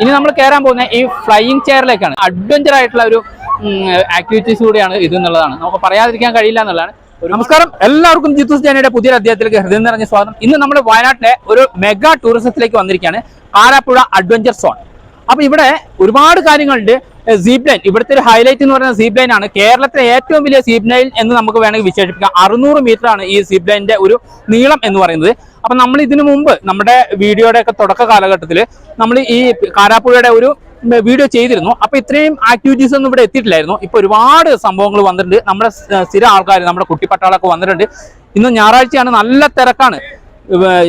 ഇനി നമ്മൾ കയറാൻ പോകുന്ന ഈ ഫ്ലൈയിങ് ചെയറിലേക്കാണ് അഡ്വഞ്ചർ ആയിട്ടുള്ള ഒരു ആക്ടിവിറ്റീസ് കൂടിയാണ് ഇത് എന്നുള്ളതാണ്. നമുക്ക് പറയാതിരിക്കാൻ കഴിയില്ല എന്നുള്ളതാണ്. നമസ്കാരം. എല്ലാവർക്കും ജിത്തു ജാനയുടെ പുതിയ അദ്ദേഹത്തിലേക്ക് ഹൃദയം നിറഞ്ഞ സ്വാഗതം. ഇന്ന് നമ്മൾ വയനാട്ടിലെ ഒരു മെഗാ ടൂറിസത്തിലേക്ക് വന്നിരിക്കുകയാണ് ആരാപ്പുഴ അഡ്വഞ്ചർ സോൺ അപ്പൊ ഇവിടെ ഒരുപാട് കാര്യങ്ങളുണ്ട്. സീപ് ലൈൻ ഇവിടുത്തെ ഒരു ഹൈലൈറ്റ് എന്ന് പറയുന്ന സീപ് ലൈൻ ആണ്. കേരളത്തിലെ ഏറ്റവും വലിയ സീപ് ലൈൻ എന്ന് നമുക്ക് വേണമെങ്കിൽ വിശേഷിപ്പിക്കാം. അറുന്നൂറ് മീറ്റർ ആണ് ഈ സീപ് ലൈനിന്റെ ഒരു നീളം എന്ന് പറയുന്നത്. അപ്പൊ നമ്മൾ ഇതിനു മുമ്പ് നമ്മുടെ വീഡിയോയുടെ ഒക്കെ തുടക്ക കാലഘട്ടത്തിൽ നമ്മൾ ഈ കാരാപ്പുഴയുടെ ഒരു വീഡിയോ ചെയ്തിരുന്നു. അപ്പൊ ഇത്രയും ആക്ടിവിറ്റീസ് ഒന്നും ഇവിടെ എത്തിയിട്ടില്ലായിരുന്നു. ഇപ്പൊ ഒരുപാട് സംഭവങ്ങൾ വന്നിട്ടുണ്ട്. നമ്മുടെ സ്ഥിര ആൾക്കാർ നമ്മുടെ കുട്ടിപ്പട്ടാളൊക്കെ വന്നിട്ടുണ്ട്. ഇന്ന് ഞായറാഴ്ചയാണ് നല്ല തിരക്കാണ്.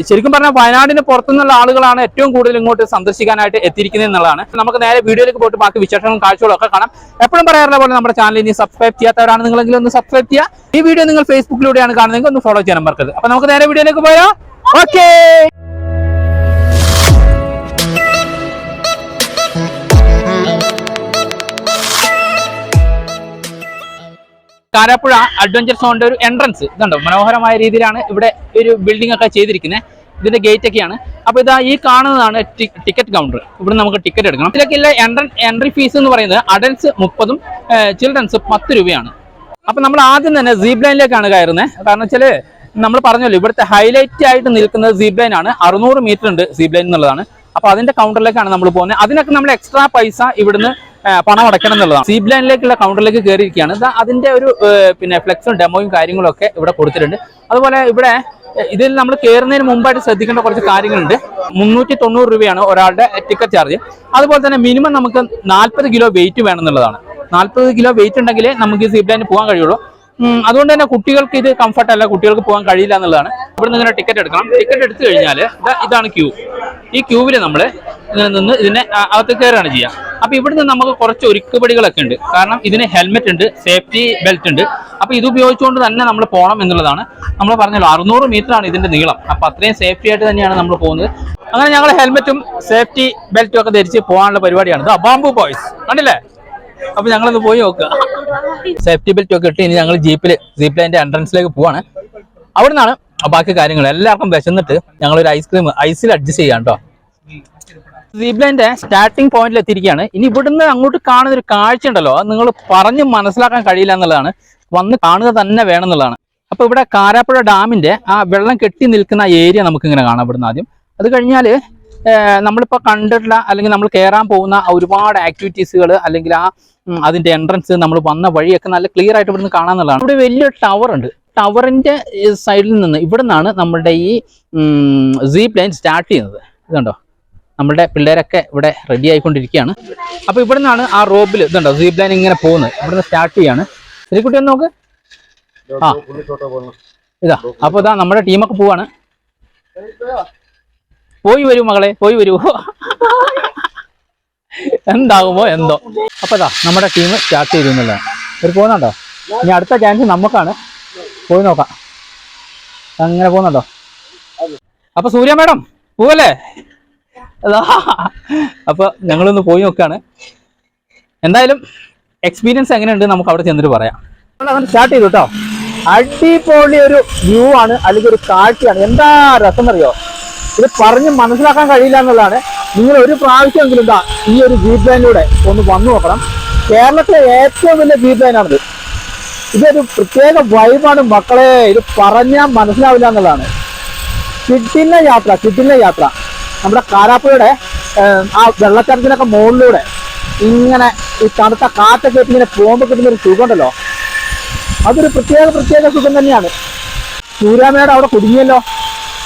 ശരിക്കും പറഞ്ഞാൽ വയനാടിന് പുറത്തുനിന്നുള്ള ആളുകളാണ് ഏറ്റവും കൂടുതൽ ഇങ്ങോട്ട് സന്ദർശിക്കാനായിട്ട് എത്തിയിരിക്കുന്നത് എന്നുള്ളതാണ്. നമുക്ക് നേരെ വീഡിയോയിലേക്ക് പോയിട്ട് ബാക്കി വിശേഷങ്ങളും കാഴ്ചകളും ഒക്കെ കാണാം. എപ്പോഴും പറയാറുള്ള പോലെ നമ്മുടെ ചാനൽ ഇനി സബ്സ്ക്രൈബ് ചെയ്യാത്തവരാണ് നിങ്ങളെങ്കിലും ഒന്ന് സബ്സ്ക്രൈബ് ചെയ്യുക. ഈ വീഡിയോ നിങ്ങൾ ഫേസ്ബുക്കിലൂടെയാണ് കാണുന്നതെങ്കിൽ ഒന്ന് ഫോളോ ചെയ്യാൻ മറക്കരുത്. അപ്പൊ നമുക്ക് നേരെ വീഡിയോയിലേക്ക് പോയോ ഓക്കേ കാരാപ്പുഴ അഡ്വഞ്ചർ സോണിന്റെ ഒരു എൻട്രൻസ് ഇതുണ്ടോ? മനോഹരമായ രീതിയിലാണ് ഇവിടെ ഒരു ബിൽഡിംഗ് ഒക്കെ ചെയ്തിരിക്കുന്നത് ഇതിന്റെ ഗേറ്റ് ഒക്കെയാണ്. അപ്പൊ ഇതാ ഈ കാണുന്നതാണ് ടിക്കറ്റ് കൗണ്ടർ ഇവിടെ നമുക്ക് ടിക്കറ്റ് എടുക്കണം. ഇതിലൊക്കെ എൻട്രി ഫീസ് എന്ന് പറയുന്നത് അഡൽട്സ് മുപ്പതും ചിൽഡ്രൻസ് പത്ത് രൂപയാണ്. അപ്പൊ നമ്മൾ ആദ്യം തന്നെ സീബ് ലൈനിലേക്കാണ് കയറുന്നത് കാരണം വെച്ചാൽ നമ്മൾ പറഞ്ഞല്ലോ ഇവിടുത്തെ ഹൈലൈറ്റ് ആയിട്ട് നിൽക്കുന്നത് സീബ് ലൈൻ ആണ്. അറുന്നൂറ് മീറ്റർ ഉണ്ട് സീബ് ലൈൻ എന്നുള്ളതാണ്. അപ്പൊ അതിന്റെ കൗണ്ടറിലേക്കാണ് നമ്മൾ പോകുന്നത് അതിനൊക്കെ നമ്മൾ എക്സ്ട്രാ പൈസ ഇവിടുന്ന് പണം അടയ്ക്കണം എന്നുള്ളതാണ്. സീബ് ലൈനിലേക്കുള്ള കൗണ്ടറിലേക്ക് കയറിയിരിക്കുകയാണ് അതിന്റെ ഒരു പിന്നെ ഫ്ലെക്സും ഡെമോയും കാര്യങ്ങളൊക്കെ ഇവിടെ കൊടുത്തിട്ടുണ്ട്. അതുപോലെ ഇവിടെ ഇതിൽ നമ്മൾ കയറുന്നതിന് മുമ്പായിട്ട് ശ്രദ്ധിക്കേണ്ട കുറച്ച് കാര്യങ്ങളുണ്ട്. മുന്നൂറ്റി തൊണ്ണൂറ് രൂപയാണ് ഒരാളുടെ ടിക്കറ്റ് ചാർജ് അതുപോലെ തന്നെ മിനിമം നമുക്ക് നാൽപ്പത് കിലോ വെയിറ്റ് വേണം എന്നുള്ളതാണ് നാൽപ്പത് കിലോ വെയിറ്റ് ഉണ്ടെങ്കിലേ നമുക്ക് ഈ സീപ്ലൈനിൽ പോകാൻ കഴിയുള്ളൂ. അതുകൊണ്ട് തന്നെ കുട്ടികൾക്ക് ഇത് കംഫർട്ട് അല്ല കുട്ടികൾക്ക് പോകാൻ കഴിയില്ല എന്നുള്ളതാണ്. ഇവിടെ നിന്ന് ടിക്കറ്റ് എടുക്കണം. ടിക്കറ്റ് എടുത്തു കഴിഞ്ഞാൽ ഇതാണ് ക്യൂ ഈ ക്യൂവിൽ നമ്മൾ ഇങ്ങനെ നിന്ന് ഇതിനെ അകത്ത് കയറുകയാണ് ചെയ്യുക. അപ്പൊ ഇവിടുന്ന് നമുക്ക് കുറച്ച് ഒരുക്കുപടികളൊക്കെ ഉണ്ട്. കാരണം ഇതിന് ഹെൽമെറ്റ് ഉണ്ട് സേഫ്റ്റി ബെൽറ്റ് ഉണ്ട്. അപ്പൊ ഇത് ഉപയോഗിച്ചുകൊണ്ട് തന്നെ നമ്മൾ പോകണം എന്നുള്ളതാണ്. നമ്മൾ പറഞ്ഞല്ലോ അറുന്നൂറ് മീറ്റർ ആണ് ഇതിന്റെ നീളം. അപ്പൊ അത്രയും സേഫ്റ്റി ആയിട്ട് തന്നെയാണ് നമ്മൾ പോകുന്നത്. അങ്ങനെ ഞങ്ങൾ ഹെൽമെറ്റും സേഫ്റ്റി ബെൽറ്റും ഒക്കെ ധരിച്ച് പോകാനുള്ള പരിപാടിയാണ്. ഇത് അബാംബു ബോയ്സ് കണ്ടില്ലേ? അപ്പൊ ഞങ്ങളൊന്ന് പോയി നോക്കുക സേഫ്റ്റി ബെൽറ്റ് ഒക്കെ ഇട്ട് ഇനി ഞങ്ങൾ ജീപ്പിൽ ജീപ്പ് ലൈന്റെ എൻട്രൻസിലേക്ക് പോവാണ്. അവിടെ നിന്നാണ് ബാക്കി കാര്യങ്ങൾ. എല്ലാവർക്കും വിശന്നിട്ട് ഞങ്ങളൊരു ഐസ്ക്രീം ഐസിൽ അഡ്ജസ്റ്റ് ചെയ്യാം കേട്ടോ. ജീപ്പ് ലൈന്റെ സ്റ്റാർട്ടിംഗ് പോയിന്റിൽ എത്തിയിരിക്കുകയാണ്. ഇനി ഇവിടുന്ന് അങ്ങോട്ട് കാണുന്ന ഒരു കാഴ്ച ഉണ്ടല്ലോ. അത് നിങ്ങൾ പറഞ്ഞ് മനസ്സിലാക്കാൻ കഴിയില്ല എന്നുള്ളതാണ്. വന്ന് കാണുക തന്നെ വേണം എന്നുള്ളതാണ്. അപ്പൊ ഇവിടെ കാരാപ്പുഴ ഡാമിന്റെ ആ വെള്ളം കെട്ടി നിൽക്കുന്ന ഏരിയ നമുക്ക് ഇങ്ങനെ കാണാം ഇവിടുന്ന് ആദ്യം. അത് കഴിഞ്ഞാൽ നമ്മളിപ്പോൾ കണ്ടിട്ടുള്ള അല്ലെങ്കിൽ നമ്മൾ കയറാൻ പോകുന്ന ഒരുപാട് ആക്ടിവിറ്റീസുകൾ അല്ലെങ്കിൽ ആ അതിന്റെ എൻട്രൻസ് നമ്മൾ വന്ന വഴിയൊക്കെ നല്ല ക്ലിയർ ആയിട്ട് ഇവിടുന്ന് കാണാമെന്നുള്ളതാണ് ഇവിടെ വലിയൊരു ടവർ ഉണ്ട്. ടവറിന്റെ സൈഡിൽ നിന്ന് ഇവിടെ നിന്നാണ് നമ്മളുടെ ഈ സീപ്പ് ലൈൻ സ്റ്റാർട്ട് ചെയ്യുന്നത്. ഇതുണ്ടോ? നമ്മളുടെ പിള്ളേരൊക്കെ ഇവിടെ റെഡി ആയിക്കൊണ്ടിരിക്കുകയാണ്. അപ്പോൾ ഇവിടെ നിന്നാണ് ആ റോബിൽ ഇതുണ്ടോ സീപ് ലൈൻ ഇങ്ങനെ പോകുന്നത്. ഇവിടുന്ന് സ്റ്റാർട്ട് ചെയ്യാണ്. കുട്ടി ഒന്ന് നോക്ക്. ആ. ഇതാ. അപ്പോൾ ഇതാ നമ്മുടെ ടീമൊക്കെ പോവാണ്. പോയി വരൂ മകളെ പോയി വരൂ. എന്താകുമോ എന്തോ. അപ്പൊ ഇതാ നമ്മുടെ ടീം സ്റ്റാർട്ട് ചെയ്തു എന്നുള്ളതാണ്. ഒരു പോകുന്നുണ്ടോ? ഇനി അടുത്ത ചാൻസ് നമുക്കാണ്. പോയി നോക്കാം. അങ്ങനെ പോകുന്നുണ്ടോ? അപ്പൊ സൂര്യ മാഡം പോവല്ലേ? അപ്പൊ ഞങ്ങളൊന്ന് പോയി നോക്കാണ്. എന്തായാലും എക്സ്പീരിയൻസ് എങ്ങനെയുണ്ട് നമുക്ക് അവിടെ ചെന്നിട്ട് പറയാം. സ്റ്റാർട്ട് ചെയ്തു കേട്ടോ അടിപൊളി ഒരു വ്യൂ ആണ് അല്ലെങ്കിൽ ഒരു കാഴ്ചയാണ്. എന്താ രസം അറിയോ ഇത് പറഞ്ഞ് മനസ്സിലാക്കാൻ കഴിയില്ല എന്നുള്ളതാണ്. നിങ്ങൾ ഒരു പ്രാവശ്യമെങ്കിലും എന്താ ഈ ഒരു ജീപ്പ് ലൈനിലൂടെ ഒന്ന് വന്നു നോക്കണം. കേരളത്തിലെ ഏറ്റവും വലിയ ജീപ്പ് ലൈനാണിത് ഇതൊരു പ്രത്യേക വൈബാണ് മക്കളെ. ഇത് പറഞ്ഞാൽ മനസ്സിലാവില്ല എന്നുള്ളതാണ്. കിട്ടില്ല യാത്ര കിട്ടില്ല യാത്ര. നമ്മുടെ കാരാപ്പുഴയുടെ ആ വെള്ളച്ചാട്ടത്തിനൊക്കെ മുകളിലൂടെ ഇങ്ങനെ ഈ തണുത്ത കാറ്റൊക്കെ ഇങ്ങനെ പോകുമ്പോൾ കിട്ടുന്ന ഒരു സുഖം ഉണ്ടല്ലോ അതൊരു പ്രത്യേക പ്രത്യേക സുഖം തന്നെയാണ്. സൂര്യാമയുടെ അവിടെ കുടുങ്ങിയല്ലോ.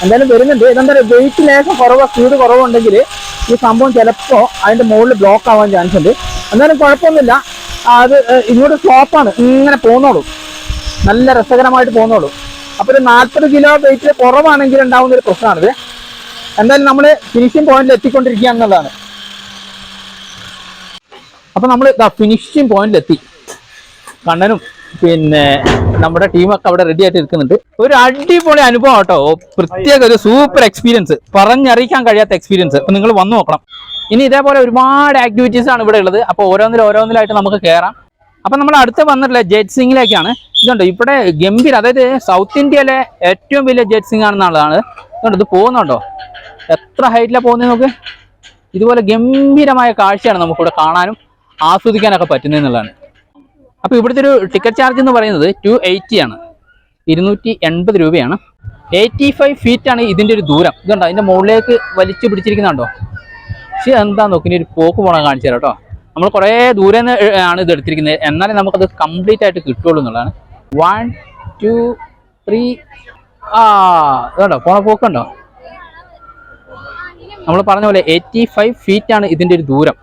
എന്തായാലും വരുന്നുണ്ട്. ഇതെന്തായാലും വെയിറ്റ് ലേശം കുറവ് സ്പീഡ് കുറവുണ്ടെങ്കിൽ ഈ സംഭവം ചിലപ്പോൾ അതിന്റെ മുകളിൽ ബ്ലോക്ക് ആവാൻ ചാൻസ് ഉണ്ട്. എന്തായാലും കുഴപ്പമൊന്നുമില്ല. അത് ഇങ്ങോട്ട് സ്ലോപ്പാണ് ഇങ്ങനെ പോന്നോളൂ നല്ല രസകരമായിട്ട് പോന്നോളൂ അപ്പോൾ ഒരു നാൽപ്പത് കിലോ വെയിറ്റ് കുറവാണെങ്കിൽ ഉണ്ടാവുന്ന ഒരു പ്രശ്നമാണിത്. എന്തായാലും നമ്മൾ ഫിനിഷിംഗ് പോയിന്റിൽ എത്തിക്കൊണ്ടിരിക്കുക എന്നുള്ളതാണ്. അപ്പൊ നമ്മൾ ഫിനിഷിംഗ് പോയിന്റിൽ എത്തി. കണ്ണനും പിന്നെ നമ്മുടെ ടീമൊക്കെ അവിടെ റെഡി ആയിട്ട് ഇരിക്കുന്നുണ്ട്. ഒരു അടിപൊളി അനുഭവം കേട്ടോ പ്രത്യേക ഒരു സൂപ്പർ എക്സ്പീരിയൻസ് പറഞ്ഞറിയിക്കാൻ കഴിയാത്ത എക്സ്പീരിയൻസ് അപ്പൊ നിങ്ങൾ വന്നു നോക്കണം. ഇനി ഇതേപോലെ ഒരുപാട് ആക്ടിവിറ്റീസ് ആണ് ഇവിടെ ഉള്ളത്. അപ്പോൾ ഓരോന്നിലും ഓരോന്നിലായിട്ട് നമുക്ക് കയറാം അപ്പൊ നമ്മൾ അടുത്ത് വന്നിട്ടുള്ള ജെറ്റ് സിംഗിലേക്കാണ് ഇതുണ്ട് ഇവിടെ ഗംഭീര അതായത് സൗത്ത് ഇന്ത്യയിലെ ഏറ്റവും വലിയ ജെറ്റ് സിംഗ് ആണെന്നുള്ളതാണ്. ഇതുണ്ട് ഇത് പോകുന്നുണ്ടോ? എത്ര ഹൈറ്റിലാണ് പോകുന്നത് നമുക്ക് ഇതുപോലെ ഗംഭീരമായ കാഴ്ചയാണ് നമുക്കിവിടെ കാണാനും ആസ്വദിക്കാനൊക്കെ എന്നുള്ളതാണ്. അപ്പോൾ ഇവിടുത്തെ ഒരു ടിക്കറ്റ് ചാർജ് എന്ന് പറയുന്നത് ടു ആണ്. ഇരുന്നൂറ്റി എൺപത് രൂപയാണ്. എയ്റ്റി ഫൈവ് ഫീറ്റ് ആണ് ഇതിന്റെ ഒരു ദൂരം. ഇതുണ്ടോ? അതിന്റെ മുകളിലേക്ക് വലിച്ചു പിടിച്ചിരിക്കുന്നുണ്ടോ? പക്ഷേ എന്താ നോക്കി? ഇനി ഒരു പോക്ക് പോകണം കാണിച്ചു തരാം കേട്ടോ. നമ്മൾ കുറേ ദൂരെ നിന്ന് ആണ് ഇത് എടുത്തിരിക്കുന്നത്. എന്നാലേ നമുക്കത് കംപ്ലീറ്റ് ആയിട്ട് കിട്ടുള്ളൂ എന്നുള്ളതാണ്. വൺ ടു ത്രീ ആ ഇതുണ്ടോ? പോണ പോക്കുണ്ടോ? നമ്മൾ പറഞ്ഞ പോലെ എയ്റ്റി ഫൈവ് ഫീറ്റ് ആണ് ഇതിന്റെ ഒരു ദൂരം.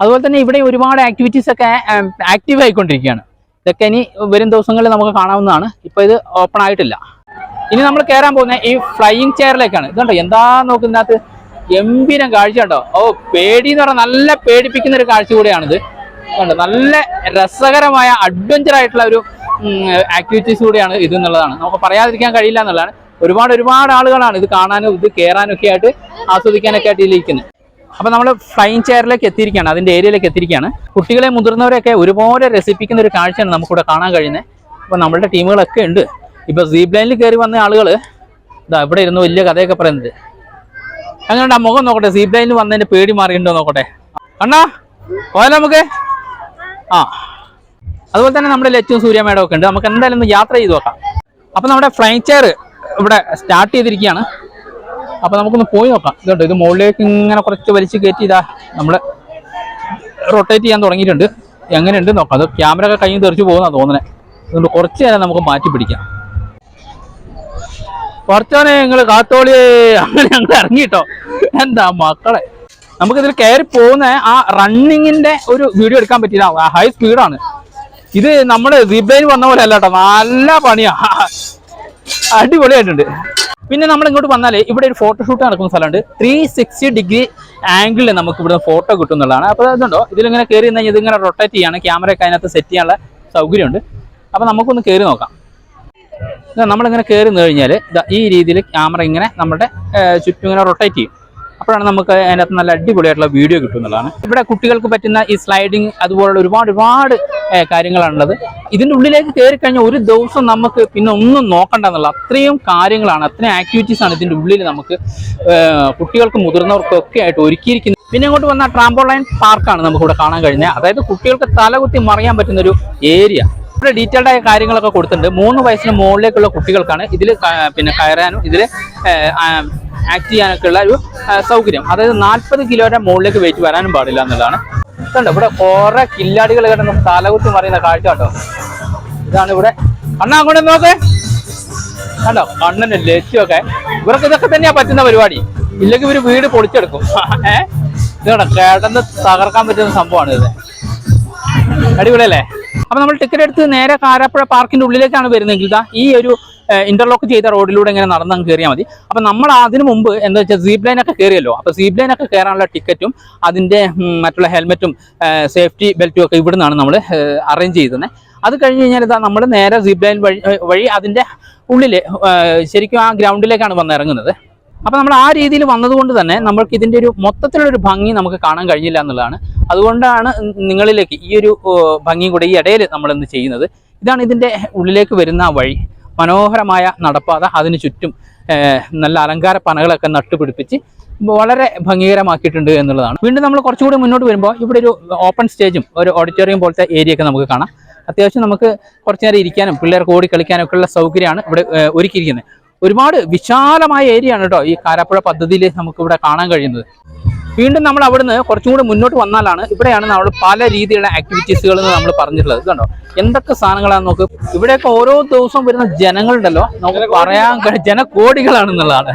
അതുപോലെ തന്നെ ഇവിടെ ഒരുപാട് ആക്ടിവിറ്റീസ് ഒക്കെ ആക്റ്റീവ് ആയിക്കൊണ്ടിരിക്കുകയാണ്. ഇതൊക്കെ ഇനി വരും ദിവസങ്ങളിൽ നമുക്ക് കാണാവുന്നതാണ്. ഇപ്പോൾ ഇത് ഓപ്പൺ ആയിട്ടില്ല. ഇനി നമ്മൾ കയറാൻ പോകുന്ന ഈ ഫ്ലൈയിങ് ചെയറിലേക്കാണ് ഇതുണ്ടോ? എന്താ നോക്കുന്നതിനകത്ത് ഗംഭീരം കാഴ്ച ഉണ്ടോ ഓ പേടി എന്ന് പറഞ്ഞാൽ നല്ല പേടിപ്പിക്കുന്ന ഒരു കാഴ്ച കൂടെയാണിത്. കണ്ടോ? നല്ല രസകരമായ അഡ്വഞ്ചർ ആയിട്ടുള്ള ഒരു ആക്ടിവിറ്റീസ് കൂടെയാണ് ഇത് എന്നുള്ളതാണ് നമുക്ക് പറയാതിരിക്കാൻ കഴിയില്ല എന്നുള്ളതാണ്. ഒരുപാട് ഒരുപാട് ആളുകളാണ് ഇത് കാണാനും ഇത് കയറാനും ഒക്കെ ആയിട്ട് ആസ്വദിക്കാനൊക്കെ ആയിട്ട് ഇതിലിരിക്കുന്നത് അപ്പൊ നമ്മൾ ഫ്ലൈൻ ചെയറിലേക്ക് എത്തിയിരിക്കുകയാണ് അതിന്റെ ഏരിയയിലേക്ക് എത്തിയിരിക്കുകയാണ്. കുട്ടികളെ മുതിർന്നവരെയൊക്കെ ഒരുപോലെ രസിപ്പിക്കുന്ന ഒരു കാഴ്ചയാണ് നമുക്കിവിടെ കാണാൻ കഴിയുന്നത് അപ്പൊ നമ്മളുടെ ടീമുകളൊക്കെ ഉണ്ട്. ഇപ്പോൾ സീപ് ലൈനിൽ കയറി വന്ന ആളുകൾ ഇതാ ഇവിടെ ഇരുന്ന് വലിയ കഥയൊക്കെ പറയുന്നത് അങ്ങനെ മുഖം നോക്കട്ടെ സീപ് ലൈനിൽ വന്നതിന്റെ പേടി മാറിയിട്ടുണ്ടോ നോക്കട്ടെ. അണ്ണാ പോയാലോ നമുക്ക്? ആ. അതുപോലെ തന്നെ നമ്മുടെ ലച്ചും സൂര്യ മേഡം ഒക്കെ ഉണ്ട്. നമുക്ക് എന്തായാലും ഒന്ന് യാത്ര ചെയ്ത് നോക്കാം. അപ്പൊ നമ്മുടെ ഫ്ലൈങ് ചെയർ ഇവിടെ സ്റ്റാർട്ട് ചെയ്തിരിക്കുകയാണ്. അപ്പോൾ നമുക്കൊന്ന് പോയി നോക്കാം. ഇതുണ്ട് ഇത് മുകളിലേക്ക് ഇങ്ങനെ കുറച്ച് വലിച്ച് കയറ്റി ഇതാ നമ്മൾ റൊട്ടേറ്റ് ചെയ്യാൻ തുടങ്ങിയിട്ടുണ്ട്. എങ്ങനെയുണ്ട് നോക്കാം. അത് ക്യാമറ ഒക്കെ കയ്യിൽ തെറിച്ച് പോകുന്ന തോന്നുന്നത് അതുകൊണ്ട് കുറച്ച് നേരം നമുക്ക് മാറ്റി പിടിക്കാം. കുറച്ചോനെ നിങ്ങൾ കാത്തോളി. അങ്ങനെ ഞങ്ങൾ ഇറങ്ങിട്ടോ. എന്താ മക്കളെ? നമുക്കിതിൽ കയറി പോകുന്ന ആ റണ്ണിങ്ങിന്റെ ഒരു വീഡിയോ എടുക്കാൻ പറ്റില്ല ഹൈ സ്പീഡാണ് ഇത് നമ്മുടെ റിബൈൻ വന്ന പോലെ അല്ല കേട്ടോ. നല്ല പണിയാ. അടിപൊളിയായിട്ടുണ്ട്. പിന്നെ നമ്മൾ ഇങ്ങോട്ട് വന്നാലേ ഇവിടെ ഒരു ഫോട്ടോഷൂട്ട് നടക്കുന്ന സ്ഥലമുണ്ട്. ത്രീ സിക്സ്റ്റി ഡിഗ്രി ആംഗിളിൽ നമുക്ക് ഇവിടെ ഫോട്ടോ കിട്ടുന്നതാണ് അപ്പോൾ അതുണ്ടോ ഇതിലിങ്ങനെ കയറി കഴിഞ്ഞാൽ ഇതിങ്ങനെ റൊട്ടേറ്റ് ചെയ്യാണ്. ക്യാമറ ഒക്കെ അതിനകത്ത് സെറ്റ് ചെയ്യാനുള്ള സൗകര്യമുണ്ട്. അപ്പോൾ നമുക്കൊന്ന് കയറി നോക്കാം. നമ്മളിങ്ങനെ കയറി നിന്ന് കഴിഞ്ഞാൽ ഈ രീതിയിൽ ക്യാമറ ഇങ്ങനെ നമ്മുടെ ചുറ്റും ഇങ്ങനെ റൊട്ടേറ്റ് ചെയ്യും. അപ്പോഴാണ് നമുക്ക് അതിനകത്ത് നല്ല അടിപൊളിയായിട്ടുള്ള വീഡിയോ കിട്ടുന്നതാണ് ഇവിടെ കുട്ടികൾക്ക് പറ്റുന്ന ഈ സ്ലൈഡിങ് അതുപോലുള്ള ഒരുപാട് ഒരുപാട് കാര്യങ്ങളാണുള്ളത്. ഇതിന്റെ ഉള്ളിലേക്ക് കയറി കഴിഞ്ഞാൽ ഒരു ദിവസം നമുക്ക് പിന്നെ ഒന്നും നോക്കണ്ട എന്നുള്ള അത്രയും കാര്യങ്ങളാണ് അത്രയും ആക്ടിവിറ്റീസ് ആണ് ഇതിന്റെ ഉള്ളിൽ നമുക്ക് കുട്ടികൾക്ക് കുട്ടികൾക്കും മുതിർന്നവർക്കും ഒക്കെ ആയിട്ട് ഒരുക്കിയിരിക്കുന്നത്. പിന്നെ ഇങ്ങോട്ട് വന്ന ട്രാമ്പോളൈൻ പാർക്കാണ് നമുക്കിവിടെ കാണാൻ കഴിഞ്ഞത്. അതായത് കുട്ടികൾക്ക് തലകുത്തി മറിയാൻ പറ്റുന്നൊരു ഏരിയ ഇവിടെ ഡീറ്റെയിൽഡ് ആയ കാര്യങ്ങളൊക്കെ കൊടുത്തിട്ടുണ്ട്. മൂന്ന് വയസ്സിന് മുകളിലേക്കുള്ള കുട്ടികൾക്കാണ് ഇതിൽ പിന്നെ കയറാനും ഇതിൽ ആക്ട് ചെയ്യാനൊക്കെ ഉള്ള ഒരു സൗകര്യം. അതായത് നാൽപ്പത് കിലോയുടെ മുകളിലേക്ക് വെയിറ്റ് വരാനും പാടില്ല എന്നുള്ളതാണ്. ഇതുണ്ട്. ഇവിടെ കുറെ കില്ലാടികൾ കിടന്ന് തലകുത്തി മറിയുന്ന കാഴ്ച കേട്ടോ ഇതാണ് ഇവിടെ. അണ്ണാ അങ്ങോട്ട് നോക്കേ. കണ്ടോ? കണ്ണന് ലക്ഷ്യമൊക്കെ ഇവർക്ക് ഇതൊക്കെ തന്നെയാ പറ്റുന്ന പരിപാടി. ഇല്ലെങ്കിൽ ഇവർ വീട് പൊളിച്ചെടുക്കും. ഏഹ് ഇതാണ് കിടന്ന് തകർക്കാൻ പറ്റുന്ന സംഭവമാണ് ഇത്. അടിപൊളിയല്ലേ? അപ്പൊ നമ്മൾ ടിക്കറ്റ് എടുത്ത് നേരെ കാരാപ്പുഴ പാർക്കിന്റെ ഉള്ളിലേക്കാണ് വരുന്നതെങ്കിൽ ഇതാ ഈ ഒരു ഇന്റർലോക്ക് ചെയ്ത റോഡിലൂടെ ഇങ്ങനെ നടന്ന് അങ്ങ് കയറിയാൽ മതി. അപ്പൊ നമ്മൾ അതിനു മുമ്പ് എന്താ വെച്ചാൽ സീപ് ലൈൻ ഒക്കെ കയറിയല്ലോ അപ്പൊ സീപ് ലൈൻ ഒക്കെ കയറാനുള്ള ടിക്കറ്റും അതിന്റെ മറ്റുള്ള ഹെൽമെറ്റും സേഫ്റ്റി ബെൽറ്റും ഒക്കെ ഇവിടെ നിന്നാണ് നമ്മൾ അറേഞ്ച് ചെയ്തത് അത് കഴിഞ്ഞ് കഴിഞ്ഞാൽ ഇതാ നമ്മൾ നേരെ സീപ് ലൈൻ വഴി വഴി അതിന്റെ ഉള്ളിൽ ശരിക്കും ആ ഗ്രൗണ്ടിലേക്കാണ് വന്ന് ഇറങ്ങുന്നത് അപ്പൊ നമ്മൾ ആ രീതിയിൽ വന്നതുകൊണ്ട് തന്നെ നമ്മൾക്ക് ഇതിന്റെ ഒരു മൊത്തത്തിലുള്ള ഒരു ഭംഗി നമുക്ക് കാണാൻ കഴിഞ്ഞില്ല എന്നുള്ളതാണ്. അതുകൊണ്ടാണ് നിങ്ങളിലേക്ക് ഈ ഒരു ഭംഗി കൂടെ ഈ ഇടയിൽ നമ്മൾ ഇന്ന് ചെയ്യുന്നത്. ഇതാണ് ഇതിന്റെ ഉള്ളിലേക്ക് വരുന്ന വഴി. മനോഹരമായ നടപ്പാത അതിന് ചുറ്റും നല്ല അലങ്കാര പനകളൊക്കെ നട്ടുപിടിപ്പിച്ച് വളരെ ഭംഗീകരമാക്കിയിട്ടുണ്ട് എന്നുള്ളതാണ്. വീണ്ടും നമ്മൾ കുറച്ചുകൂടി മുന്നോട്ട് വരുമ്പോൾ ഇവിടെ ഒരു ഓപ്പൺ സ്റ്റേജും ഒരു ഓഡിറ്റോറിയം പോലത്തെ ഏരിയ ഒക്കെ നമുക്ക് കാണാം. അത്യാവശ്യം നമുക്ക് കുറച്ചു നേരം ഇരിക്കാനും പിള്ളേർക്ക് ഓടി കളിക്കാനും ഒക്കെയുള്ള സൗകര്യമാണ് ഇവിടെ ഒരുക്കിയിരിക്കുന്നത്. ഒരുപാട് വിശാലമായ ഏരിയ ആണ് കേട്ടോ ഈ കാരാപ്പുഴ പദ്ധതിയിൽ നമുക്ക് ഇവിടെ കാണാൻ കഴിയുന്നത്. വീണ്ടും നമ്മൾ അവിടുന്ന് കുറച്ചും കൂടി മുന്നോട്ട് വന്നാലാണ് ഇവിടെയാണ് നമ്മൾ പല രീതിയിലുള്ള ആക്ടിവിറ്റീസുകൾ എന്ന് നമ്മൾ പറഞ്ഞിട്ടുള്ളത്. കണ്ടോ? എന്തൊക്കെ സാധനങ്ങളാണ് നോക്ക്? ഇവിടെയൊക്കെ ഓരോ ദിവസവും വരുന്ന ജനങ്ങളുണ്ടല്ലോ. നമുക്ക് പറയാൻ ജനകോടികളാണെന്നുള്ളതാണ്.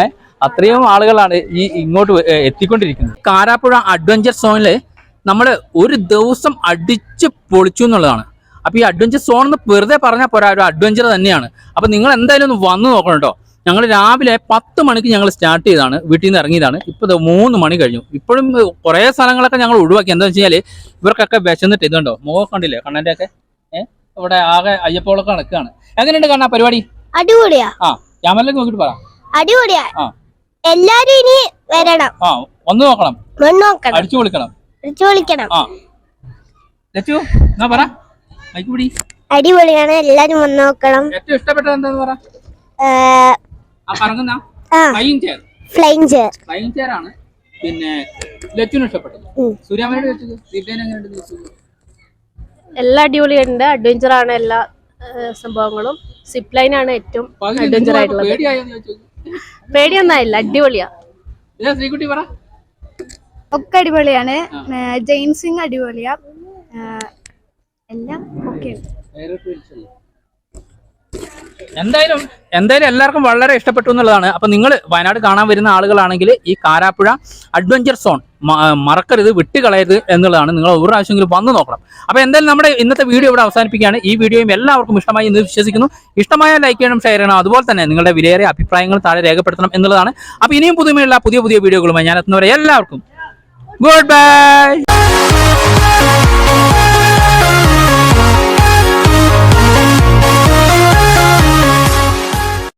ഏഹ് അത്രയും ആളുകളാണ് ഈ ഇങ്ങോട്ട് എത്തിക്കൊണ്ടിരിക്കുന്നത്. കാരാപ്പുഴ അഡ്വഞ്ചർ സോണിൽ നമ്മൾ ഒരു ദിവസം അടിച്ച് പൊളിച്ചു എന്നുള്ളതാണ്. അപ്പൊ ഈ അഡ്വഞ്ചർ സോൺ എന്ന് വെറുതെ പറഞ്ഞാൽ പോരാ ഒരു അഡ്വഞ്ചർ തന്നെയാണ്. അപ്പൊ നിങ്ങൾ എന്തായാലും ഒന്ന് വന്നു നോക്കണം കേട്ടോ. ഞങ്ങൾ രാവിലെ പത്ത് മണിക്ക് ഞങ്ങൾ സ്റ്റാർട്ട് ചെയ്താണ് വീട്ടിൽ നിന്ന് ഇറങ്ങിയതാണ്. ഇപ്പൊ മൂന്ന് മണി കഴിഞ്ഞു. ഇപ്പോഴും കുറേ സ്ഥലങ്ങളൊക്കെ ഞങ്ങൾ ഒഴിവാക്കി. എന്താ വെച്ച് കഴിഞ്ഞാൽ ഇവർക്കൊക്കെ വിശന്നിട്ട് ഇതുണ്ടോ മുഖം കണ്ടില്ലേ? കണ്ണന്റെ ഒക്കെ ഏഹ് ഇവിടെ ആകെ അയ്യപ്പോളൊക്കെ നടക്കുകയാണ്. എങ്ങനെയുണ്ട് കാണാ പരിപാടി? അടിപൊളിയാ. ആ ക്യാമറയിലേക്ക് നോക്കിട്ട് പറ. അടിപൊളിയാ. ആ. എല്ലാരും ഇനി വരണം. ആ ഒന്ന് നോക്കണം. അടിച്ചു വിളിക്കണം അടിച്ചു വിളിക്കണം ആ. ലച്ചു എന്നാ പറ. അടിപൊളിയാണ്. എല്ലാരും വന്ന് നോക്കണം. ഏറ്റവും ഇഷ്ടപ്പെട്ടത് എന്താന്ന് പറ. ആ പറഞ്ഞ. ആ. Flying chair flying chair flying chair ആണ്. പിന്നെ ലച്ചുവിന് ഇഷ്ടപ്പെട്ടത്. ഉം. സൂര്യാമ്മയുടെ വെച്ചത് ദീപേന എങ്ങനെയുണ്ട് ചോദിച്ചത്? എല്ലാ അടിപൊളിയുണ്ട്. അഡ്വഞ്ചർ ആണ് എല്ലാ സംഭവങ്ങളും. സിപ്പ് ലൈൻ ആണ് ഏറ്റവും അഡ്വഞ്ചർ ആയിട്ടുള്ളത്. പേടിയൊന്നായില്ല അടിപൊളിയാ. ശ്രീകുട്ടി പറ. ഒക്കെ അടിപൊളിയാണ്. ജെയിൻ സിംഗ് അടിപൊളിയാ. എല്ലാം എന്തായാലും എന്തായാലും എല്ലാവർക്കും വളരെ ഇഷ്ടപ്പെട്ടു എന്നുള്ളതാണ്. അപ്പൊ നിങ്ങൾ വയനാട് കാണാൻ വരുന്ന ആളുകളാണെങ്കിൽ ഈ കാരാപ്പുഴ അഡ്വഞ്ചർ സോൺ മറക്കരുത് വിട്ടുകളയരുത് എന്നുള്ളതാണ്. നിങ്ങൾ ഒരു പ്രാവശ്യമെങ്കിലും വന്നു നോക്കണം. അപ്പൊ എന്തായാലും നമ്മുടെ ഇന്നത്തെ വീഡിയോ ഇവിടെ അവസാനിപ്പിക്കുകയാണ്. ഈ വീഡിയോയും എല്ലാവർക്കും ഇഷ്ടമായി എന്ന് വിശ്വസിക്കുന്നു. ഇഷ്ടമായ ലൈക്ക് ചെയ്യണം ഷെയർ ചെയ്യണം. അതുപോലെ തന്നെ നിങ്ങളുടെ വിലയേറെ അഭിപ്രായങ്ങൾ താഴെ രേഖപ്പെടുത്തണം എന്നുള്ളതാണ്. അപ്പൊ ഇനിയും പുതുമയുള്ള പുതിയ പുതിയ വീഡിയോകളുമായി ഞാൻ എത്തുന്നവരെ എല്ലാവർക്കും ഗുഡ് ബൈ.